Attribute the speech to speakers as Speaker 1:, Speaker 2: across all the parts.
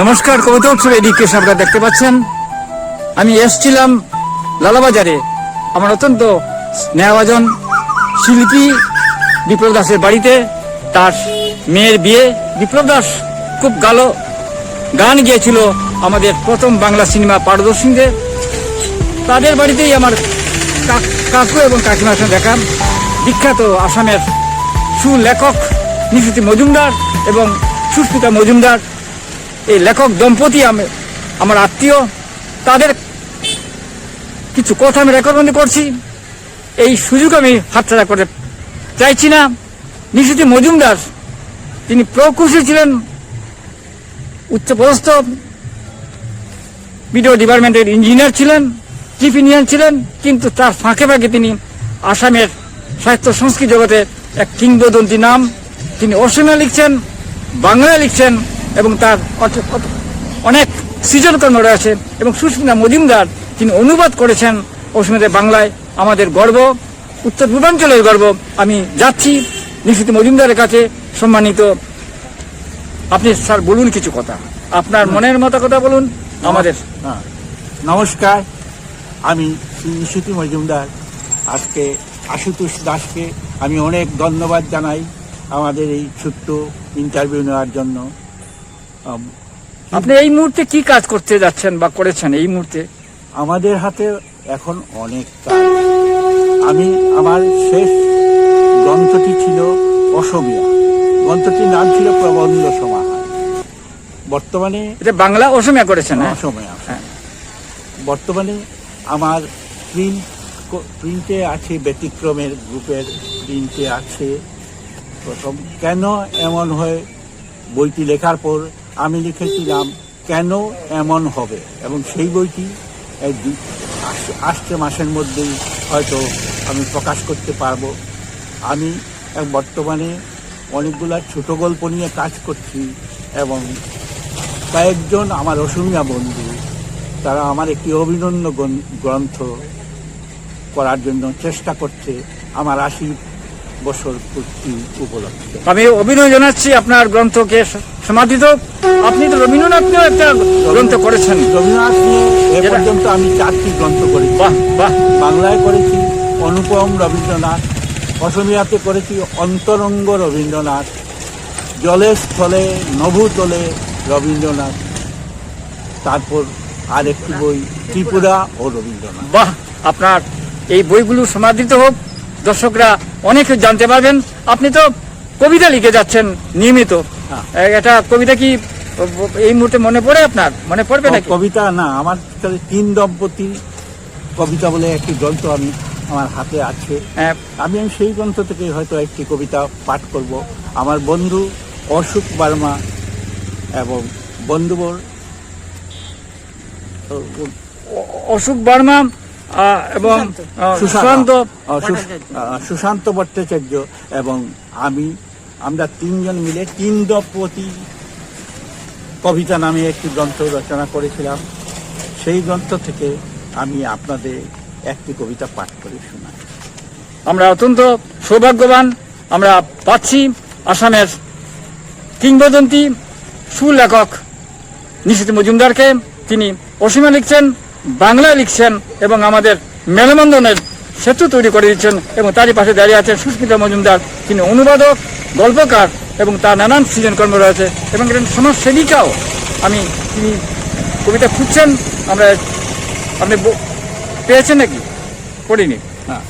Speaker 1: নমস্কার কবিতা উৎসব এদিকে আপনারা দেখতে পাচ্ছেন। আমি এসছিলাম লালাবাজারে, আমার অত্যন্ত স্নেহভাজন শিল্পী বিপ্লব দাসের বাড়িতে। তার মেয়ের বিয়ে। বিপ্লব দাস খুব গালো গান গিয়েছিল আমাদের প্রথম বাংলা সিনেমা পারদর্শীদের। তাদের বাড়িতেই আমার কাকু এবং কাকিমার সঙ্গে দেখা। বিখ্যাত আসামের সুলেখক নিশুতি মজুমদার এবং সুস্মিতা মজুমদার। এই লেখক দম্পতি আমি, আমার আত্মীয়, তাদের কিছু কথা আমি রেকর্ডবন্দি করছি। এই সুযোগ আমি হাতছাড়া করে চাইছি না। নিশুতি মজুমদার, তিনি প্রকুশী ছিলেন, উচ্চপদস্থ ভিডিও ডিপার্টমেন্টের ইঞ্জিনিয়ার ছিলেন, চিফ ইঞ্জিনিয়ার ছিলেন, কিন্তু তার ফাঁকে ফাঁকে তিনি আসামের সাহিত্য সংস্কৃতি জগতে এক কিংবদন্তি নাম। তিনি অসমে লিখছেন, বাংলায় লিখছেন এবং তার অনেক সৃজনকর্ম রয়েছে এবং সুস্মিতা মজুমদার তিনি অনুবাদ করেছেন অসমিতে বাংলায় আমাদের গর্ব উত্তর পূর্বাঞ্চলের গর্ব। আমি যাচ্ছি নিশ্চিত মজুমদারের কাছে সম্মানিত। আপনি স্যার বলুন কিছু কথা। আপনার মনের মতো কথা বলুন আমাদের।
Speaker 2: হ্যাঁ। নমস্কার। আমি নিশুতি মজুমদার। আজকে আশুতোষ দাসকে আমি অনেক ধন্যবাদ জানাই আমাদের এই ছোট্ট ইন্টারভিউ নেওয়ার জন্য।
Speaker 1: আপনি এই মুহূর্তে কি কাজ করতে যাচ্ছেন বা করেছেন এই মুহূর্তে?
Speaker 2: আমাদের হাতে এখন অনেক কাজ। আমি আমার শেষ গ্রন্থটি ছিল অসমিয়া। গ্রন্থটির নাম ছিল প্রবন্ধ সমাহার। বর্তমানে
Speaker 1: এটা বাংলা অসমিয়া করেছেন হ্যাঁ?
Speaker 2: অসময়ে।
Speaker 1: হ্যাঁ।
Speaker 2: বর্তমানে আমার প্রিন্ট প্রিন্টে আছে ব্যতিক্রমের গ্রুপের প্রিন্টে আছে। প্রথম কেন এমন হয়? বইটি লেখার পর আমি লিখেছিলাম, কেন এমন হবে? এবং সেই বইটি আসছে মাসের মধ্যেই, হয়তো আমি প্রকাশ করতে পারব। আমি বর্তমানে অনেকগুলো ছোট গল্প নিয়ে কাজ করছি এবং কয়েকজন আমার অসমিয়া বন্ধু, তারা আমার একটি অভিনন্য গ্রন্থ করার জন্য চেষ্টা করছে। আমার আশি বছর পূর্তি উপলক্ষে।
Speaker 1: আমি অভিনয় জানাচ্ছি আপনার গ্রন্থকে সমাধিত আপনি তো রবীন্দ্রনাথ নিয়েও একটা গ্রন্থ করেছেন।
Speaker 2: রবীন্দ্রনাথ নিয়ে এ পর্যন্ত আমি চারটি গ্রন্থ করেছি।
Speaker 1: বাহ বাহ।
Speaker 2: বাংলায় করেছি অনুপম রবীন্দ্রনাথ অসমিয়াতে করেছি অন্তরঙ্গ রবীন্দ্রনাথ জলে স্থলে নভুতলে রবীন্দ্রনাথ তারপর আর একটি বই ত্রিপুরা ও রবীন্দ্রনাথ।
Speaker 1: বাহ আপনার এই বইগুলো সমাদৃত হোক। দর্শকরা অনেক জানতে পারবেন। আপনি তো কবিতা লিখে যাচ্ছেন নিয়মিত।
Speaker 2: হ্যাঁ।
Speaker 1: এটা কবিতা কি এই মুহূর্তে মনে পড়ে আপনার? মনে পড়বে নাকি?
Speaker 2: কবিতা না আমার কাছে তিন দম্পতি কবিতা বলে একটি গ্রন্থ আমি আমার হাতে আছে।
Speaker 1: হ্যাঁ,
Speaker 2: আমি আমি সেই গ্রন্থ থেকে হয়তো একটি কবিতা পাঠ করব। আমার বন্ধু অশোক বার্মা এবং বন্ধুবর
Speaker 1: অশোক বর্মা এবং সুশান্ত।
Speaker 2: আহ, সুশান্ত। ভট্টাচার্য এবং আমি আমরা তিনজন মিলে তিন দম্পতি কবিতা নামে একটি গ্রন্থ রচনা করেছিলাম। সেই গ্রন্থ থেকে আমি আপনাদের একটি কবিতা পাঠ করে শোনাই।
Speaker 1: আমরা অত্যন্ত সৌভাগ্যবান আমরা পাচ্ছি আসামের কিংবদন্তি সুলেখক নিশিত মজুমদারকে। তিনি অসীমা লিখছেন বাংলায় লিখছেন এবং আমাদের মেলবন্ধনের সেতু তৈরি করে দিচ্ছেন এবং তারই পাশে দাঁড়িয়ে আছেন সুস্মিতা মজুমদার। তিনি অনুবাদক, গল্পকার এবং তার নানান সৃজনকর্ম রয়েছে এবং একজন সমাজসেবিকাও। আমি, তিনি কবিতা খুঁজছেন, আমরা, আপনি পেয়েছেন নাকি? পড়িনি।
Speaker 2: হ্যাঁ।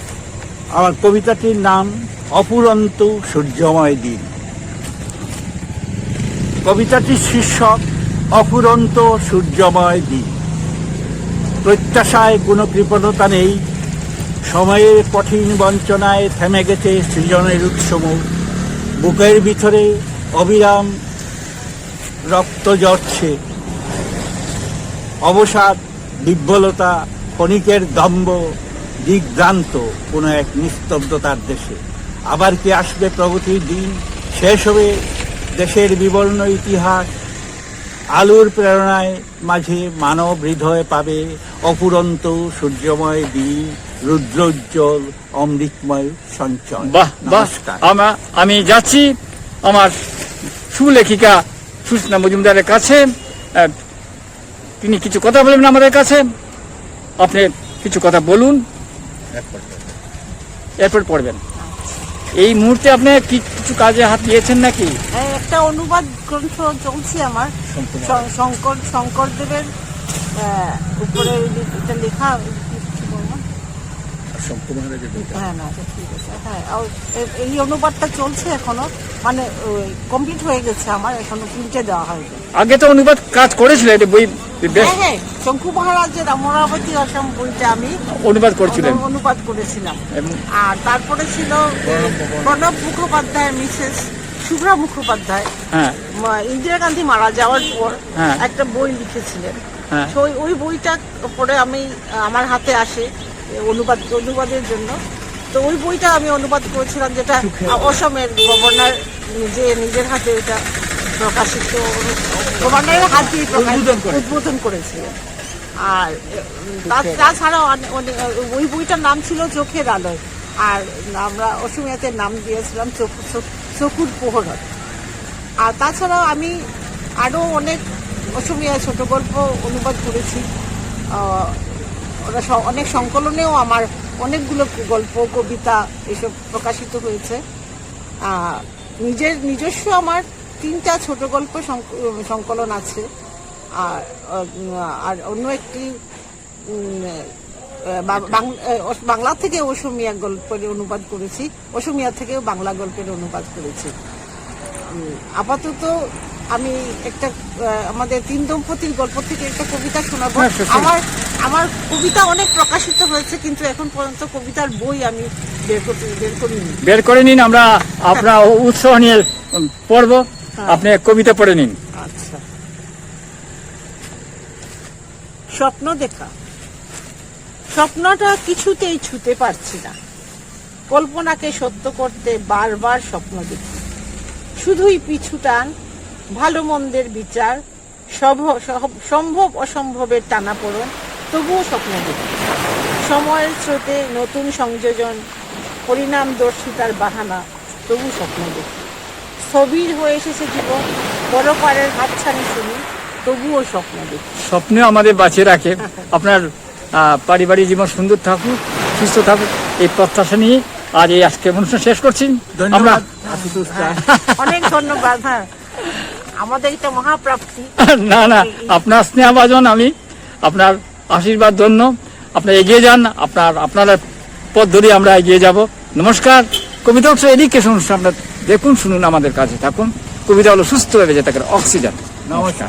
Speaker 2: আমার কবিতাটির নাম অপুরন্ত সূর্যময় দিন। কবিতাটির শীর্ষক অপুরন্ত সূর্যময় দিন। প্রত্যাশায় কোনো কৃপণতা নেই। সময়ের কঠিন বঞ্চনায় থেমে গেছে সৃজনের উৎসব বুকের ভিতরে অবিরাম রক্ত জড়ছে অবসাদ বিহ্বলতা ক্ষণিকের দম্ভ দিগ্ভ্রান্ত কোনো এক নিস্তব্ধতার দেশে। আবার কি আসবে প্রগতির দিন? শেষ হবে দেশের বিবর্ণ ইতিহাস। আলোর প্রেরণায় মাঝে মানব হৃদয় পাবে অপুরন্ত সূর্যময় দিন রুদ্রোজ্জ্বল অমৃতময় সঞ্চয়।
Speaker 1: বাহ বাহ। আমি যাচ্ছি আমার সুলেখিকা সুস্না মজুমদারের কাছে। তিনি কিছু কথা বলবেন আমাদের কাছে? আপনি কিছু কথা বলুন। এরপর পড়বেন। এই মুহূর্তে আপনি কি কিছু কাজে হাত দিয়েছেন নাকি?
Speaker 3: এই একটা অনুবাদ গ্রন্থ চলছে আমার। শঙ্কর শঙ্করদেবের উপরে এটা লেখা কি হ্যাঁ না এটা ঠিক আছে। হ্যাঁ আর এই অনুবাদটা চলছে এখনও। মানে কমপ্লিট হয়ে গেছে আমার এখনও প্রিন্টে দেওয়া হয়নি।
Speaker 1: আগে তো অনুবাদ কাজ করেছিল এটা বই
Speaker 3: হ্যাঁ হ্যাঁ শঙ্কু মহারাজের অমরাবতী অসম বইটা আমি
Speaker 1: অনুবাদ করছিলেন।
Speaker 3: অনুবাদ করেছিলাম। আর তারপরে ছিল প্রণব মুখোপাধ্যায়ের মিসেস শুভ্রা মুখোপাধ্যায়।
Speaker 1: হ্যাঁ।
Speaker 3: ইন্দিরা গান্ধী মারা যাওয়ার পর
Speaker 1: হ্যাঁ।
Speaker 3: একটা বই লিখেছিলেন।
Speaker 1: হ্যাঁ।
Speaker 3: তো ওই- ওই বইটা পরে আমি আমার হাতে আসে অনুবাদ অনুবাদের জন্য। তো ওই বইটা আমি অনুবাদ করেছিলাম যেটা অসমের গভর্নর নিজে নিজের হাতে ওটা প্রকাশিত গভর্নরের হাত দিয়ে
Speaker 2: উদ্বোধন করে।
Speaker 3: করেছিলেন আর তাছাড়াও ওই বইটার নাম ছিল চোখের আলোয়। আর আমরা অসমিয়াতে নাম দিয়েছিলাম চকুর পোহরত। আর তাছাড়াও আমি আরও অনেক অসমিয়া ছোট গল্প অনুবাদ করেছি। ওরা অনেক সংকলনেও আমার অনেকগুলো গল্প, কবিতা এসব প্রকাশিত হয়েছে। নিজের নিজস্ব আমার তিনটা ছোট গল্প সংক- সংকলন আছে। আর আর অন্য একটি বাংলা থেকে অসমিয়া গল্পের অনুবাদ করেছি। অসমিয়া থেকেও বাংলা গল্পের অনুবাদ করেছি। আপাতত আমি একটা আমাদের তিন দম্পতির গল্প থেকে একটা কবিতা শোনাবো।
Speaker 1: হ্যাঁ,
Speaker 3: আমার আমার কবিতা অনেক প্রকাশিত হয়েছে কিন্তু এখন পর্যন্ত কবিতার বই আমি বের করিনি।
Speaker 1: বের করে নিন আমরা আপনার উৎসাহ নিয়ে পড়ব। আপনি এক কবিতা পড়ে নিন।
Speaker 3: আচ্ছা। স্বপ্ন দেখা। স্বপ্নটা কিছুতেই ছুতে পারছি না। কল্পনাকে সত্য করতে বারবার স্বপ্ন দেখি। শুধুই পিছু টান ভালো মন্দের বিচার সম্ভব অসম্ভবের টানাপোড়ন তবুও স্বপ্ন দেখি। সময়ের স্রোতে নতুন সংযোজন পরিণাম দর্শিতার বাহানা তবু স্বপ্ন দেখি। স্থবির হয়ে এসেছে জীবন। বড় পারের হাতছানি শুনি তবুও স্বপ্ন দেখি।
Speaker 1: স্বপ্নে আমাদের বাঁচিয়ে রাখে। আপনার পারিবারিক জীবন সুন্দর থাকুক সুস্থ থাকুক এই প্রত্যাশা নিয়ে আজ এই আজকে অনুষ্ঠান শেষ করছি। আমরা
Speaker 2: ধন্যবাদ
Speaker 3: অনেক ধন্যবাদ হ্যাঁ। আমাদের এটা মহাপ্রাপ্তি।
Speaker 1: না না আপনার স্নেহভাজন আমি। আপনার আশীর্বাদ জন্য আপনার এগিয়ে যান। আপনার আপনার পথ ধরে আমরা এগিয়ে যাব। নমস্কার। কবিতা এডুকেশন অনুষ্ঠান আপনার দেখুন শুনুন আমাদের কাছে থাকুন। কবিতা হলো সুস্থভাবে যেতে যেতে অক্সিজেন।
Speaker 2: নমস্কার।